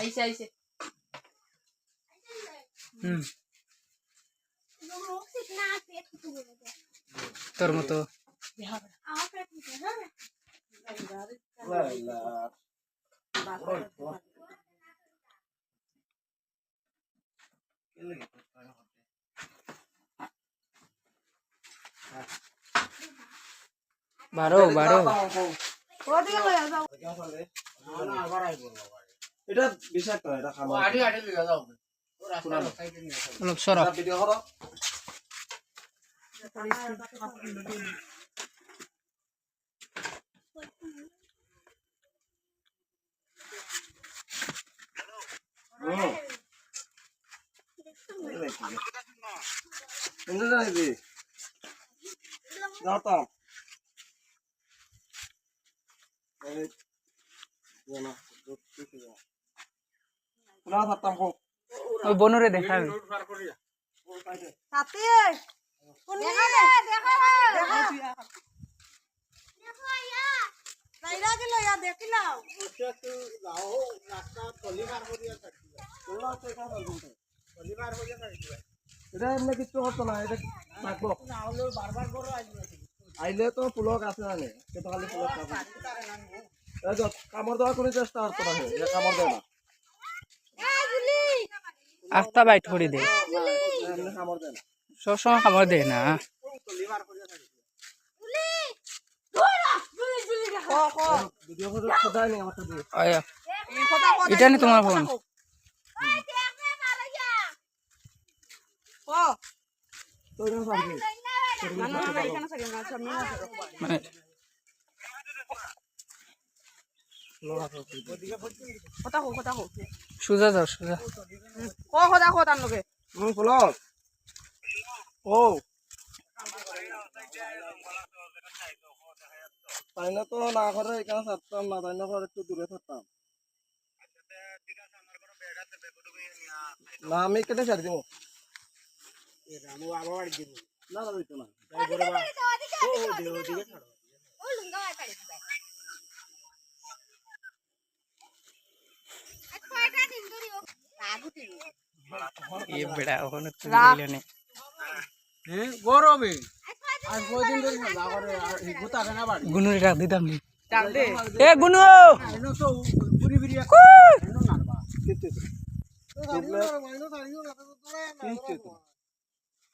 আইসে আইসে হুম। তোর মতো। বারো বারো। এটা বিষাক্ত এটা অলপ এটা ভিডিও করো। হুম। এনে না যাও তো। এই জানা। দুঃখ কি না থাকতাম হোক ওই বনুরে দেখাবি। এটা এমনি কিছু করতো না এটা আইলে তো পুলক আছে জানে কিন্তু খালি পুলক কামড় দেওয়ার কোনো চেষ্টা করতো না কামড় দেয় না। আস্তা বাইট করে দে। না, এমনি কামড় দেয় না। সবসময় খাবার দে না ভিডিও করে খোদাই নি তো এটা পারবি মানে সোজা যাও সোজা হুম পুলক ও। তাই না তো না করে এখানে থাকতাম না তাই না করে একটু দূরে থাকতাম। না আমি কেটে ছাড়ি দিব না না দিত না এ বেড়া ওখানে তুমি দিলে নে গরমে আজ কয়দিন ধরে না করে গোতা কেনা বাড়ি গুনুরে ডাক দিতাম নি এ গুনু এনো তো পুরি বিরি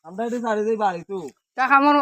আমরা এটি ছাড়ি দিই বাড়ি তো তা খামর